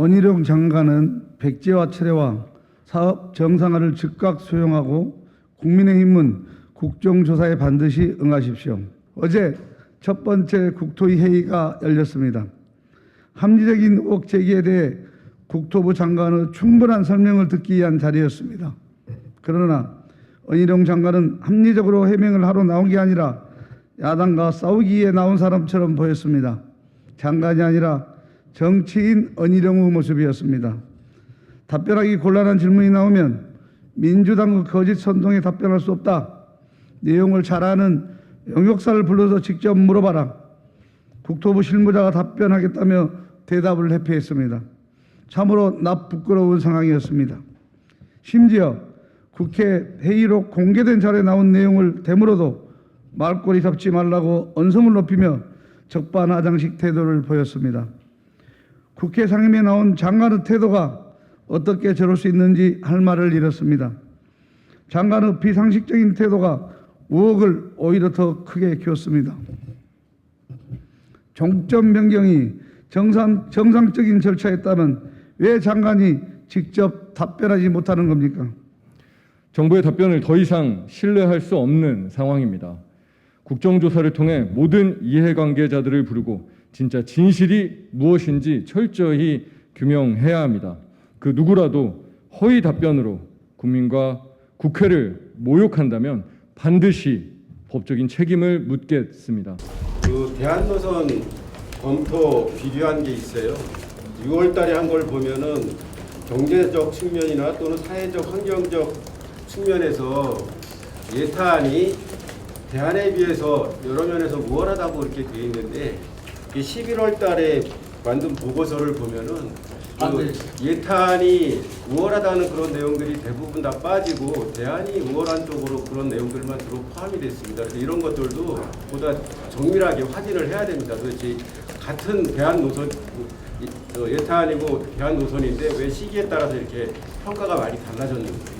원희룡 장관은 백제화 철회와 사업 정상화를 즉각 수용하고 국민의힘은 국정조사에 반드시 응하십시오. 어제 첫 번째 국토위 회의가 열렸습니다. 합리적인 의혹 제기에 대해 국토부 장관의 충분한 설명을 듣기 위한 자리였습니다. 그러나 원희룡 장관은 합리적으로 해명을 하러 나온 게 아니라 야당과 싸우기 위해 나온 사람처럼 보였습니다. 장관이 아니라 정치인 언희룡의 모습이었습니다. 답변하기 곤란한 질문이 나오면 민주당의 거짓 선동에 답변할 수 없다. 내용을 잘 아는 영역사를 불러서 직접 물어봐라. 국토부 실무자가 답변하겠다며 대답을 회피했습니다. 참으로 나 부끄러운 상황이었습니다. 심지어 국회 회의록 공개된 자료에 나온 내용을 되물어도 말꼬리 잡지 말라고 언성을 높이며 적반하장식 태도를 보였습니다. 국회 상임위에 나온 장관의 태도가 어떻게 저럴 수 있는지 할 말을 잃었습니다. 장관의 비상식적인 태도가 의혹을 오히려 더 크게 키웠습니다. 종점 변경이 정상, 정상적인 절차였다면 왜 장관이 직접 답변하지 못하는 겁니까? 정부의 답변을 더 이상 신뢰할 수 없는 상황입니다. 국정조사를 통해 모든 이해관계자들을 부르고 진짜 진실이 무엇인지 철저히 규명해야 합니다. 그 누구라도 허위 답변으로 국민과 국회를 모욕한다면 반드시 법적인 책임을 묻겠습니다. 그 대한노선 검토 비교한 게 있어요. 6월 달에 한 걸 보면은 경제적 측면이나 또는 사회적 환경적 측면에서 예탄이 대안에 비해서 여러 면에서 우월하다고 이렇게 되어 있는데 이 11월 달에 만든 보고서를 보면은 그 예탄이 우월하다는 그런 내용들이 대부분 다 빠지고 대안이 우월한 쪽으로 그런 내용들만 주로 포함이 됐습니다. 그래서 이런 것들도 보다 정밀하게 확인을 해야 됩니다. 도대체 같은 대안 노선 예탄이고 대안 노선인데 왜 시기에 따라서 이렇게 평가가 많이 달라졌는지